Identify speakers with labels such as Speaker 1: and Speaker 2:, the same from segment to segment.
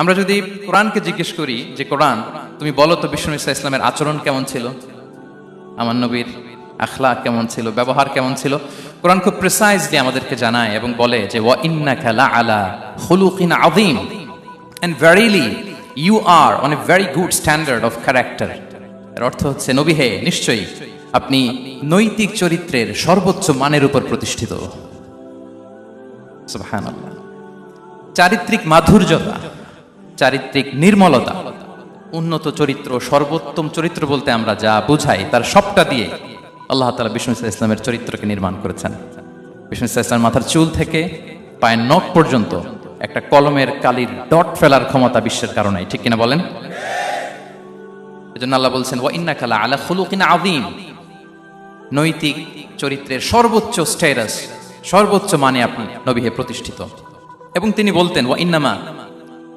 Speaker 1: আমরা যদি কোরআনকে জিজ্ঞেস করি যে, কোরআন, তুমি বলো তো বিষ্ণু ইসা ইসলামের আচরণ কেমন ছিল? আমার নবীর আখলা কেমন ছিল? ব্যবহার কেমন ছিল? কোরআন খুব প্রিসাইজলি আমাদেরকে জানায় এবং বলে যে, ওয়া ইন্না খেলা আলা হুলুকিন আদিম and verily you are on a very good standard of character এর অর্থ হচ্ছে, নবী হে, নিশ্চয়ই আপনি নৈতিক চরিত্রের সর্বোচ্চ মানের উপর প্রতিষ্ঠিত। চারিত্রিক মাধুর্যতা চারিত্রিক নির্মলতা। উন্নত চরিত্র, সর্বোত্তম চরিত্র বলতে আমরা যা বুঝাই তার সবটা দিয়ে আল্লাহ তালা বিষ্ণু ইসলাম ইসলামের চরিত্রকে নির্মাণ করেছেন। বিষ্ণু ইসলাম মাথার চুল থেকে পায়ের নখ পর্যন্ত একটা কলমের কালির ডট ফেলার ক্ষমতা বিশ্বের কারণে ঠিক কিনা বলেন? এজন্য আল্লাহ বলছেন, ওয়া ইন্না কালা আলা খুলুকিন আযীম। নৈতিক চরিত্রের সর্বোচ্চ স্ট্যাটাস সর্বোচ্চ মানে আপনি নবী হে প্রতিষ্ঠিত। এবং তিনি বলতেন, ওয়া ইন্নামা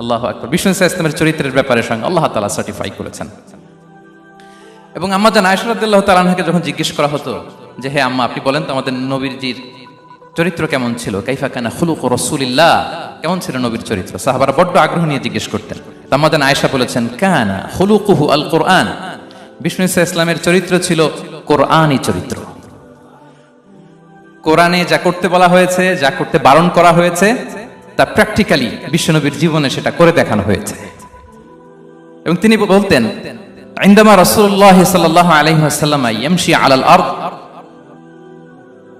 Speaker 1: আল্লাহ আকবর। বিষ্ণু ইসলামের চরিত্রের ব্যাপারে সঙ্গে আল্লাহ তালা সার্টিফাই করেছেন। এবং আম্মা জান আয়সরাদ্দাল্লাহ তালানহাকে যখন জিজ্ঞেস করা হতো যে, হে আম্মা, আপনি বলেন তো আমাদের নবীরজির চরিত্র কেমন ছিল? কাইফা কানা খুলুক রসুলিল্লাহ? কেমন ছিল নবীর চরিত্র? সাহাবারা বড্ড আগ্রহ নিয়ে জিজ্ঞেস করতেন। তো আম্মা জান আয়েশা বলেছেন, কানা খুলুকুহু আল কোরআন। বিষ্ণু ইসা ইসলামের চরিত্র ছিল কোরআনই চরিত্র। কোরআনে যা করতে বলা হয়েছে, যা করতে বারণ করা হয়েছে তা প্র্যাকটিক্যালি বিশ্বনবীর জীবনে সেটা করে দেখানো হয়েছে এবং তিনি বলতেন عندما رسول الله صلى الله عليه وسلم يمشي على الأرض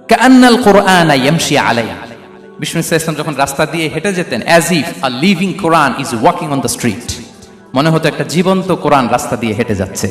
Speaker 1: كأن القرآن يمشي عليه বিষ্ণু ইসা ইসলাম যখন রাস্তা দিয়ে হেঁটে যেতেন as if a living Quran is walking on the street মনে হতো একটা জীবন্ত কোরআন রাস্তা দিয়ে হেঁটে যাচ্ছে